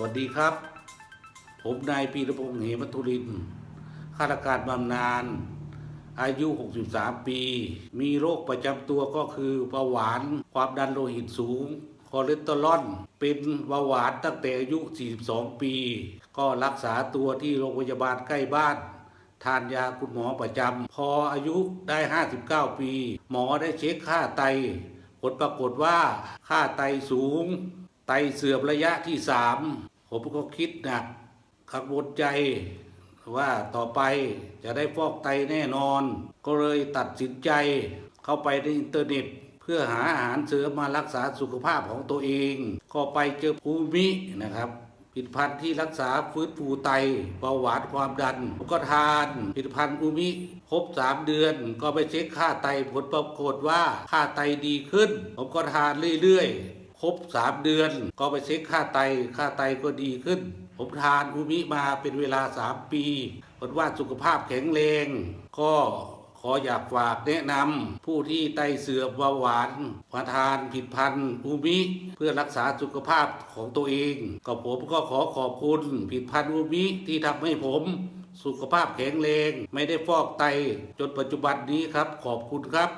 วัสดีครับ ผมนายปีรพงษ์เหมตุริน ข้าราชการบำนาญ อายุ 63 ปี มีโรคประจำตัวก็คือเบาหวาน ความดันโลหิตสูง คอเลสเตอรอล เป็นเบาหวานตั้งแต่อายุ 42 ปี ก็รักษาตัวที่โรงพยาบาลใกล้บ้าน ทานยาคุณหมอประจำ พออายุได้ 59 ปี หมอได้เช็คค่าไต ผลปรากฏว่าค่าไตสูง ไตเสื่อมระยะที่สามผมก็คิดหนักกังวลใจว่าต่อไปจะได้ฟอกไตแน่นอน ก็เลยตัดสินใจเข้าไปในอินเทอร์เน็ต เพื่อหาอาหารเสริมมารักษาสุขภาพของตัวเอง ก็ไปเจอภูมินะครับผลิตภัณฑ์ที่รักษาฟื้นฟูไตเบาหวานความดันผมก็ทานผลิตภัณฑ์อูมิครบสามเดือน ก็ไปเช็คค่าไตผลปรากฏว่าค่าไตดีขึ้น ผมก็ทานเรื่อยๆ ครบสามเดือน ก็ไปเช็คค่าไต ค่าไตก็ดีขึ้น ผมทานอูมิมาเป็นเวลาสามปีผลว่าสุขภาพแข็งแรง ก็ขออยากฝากแนะนำผู้ที่ไตเสื่อมเบาหวานมาทานผิดพันธุ์อูมิ เพื่อรักษาสุขภาพของตัวเองก็ผมก็ขอขอบคุณผิดพันธุ์อูมิที่ทำให้ผมสุขภาพแข็งแรง ไม่ได้ฟอกไตจนปัจจุบันนี้ครับ ขอบคุณครับ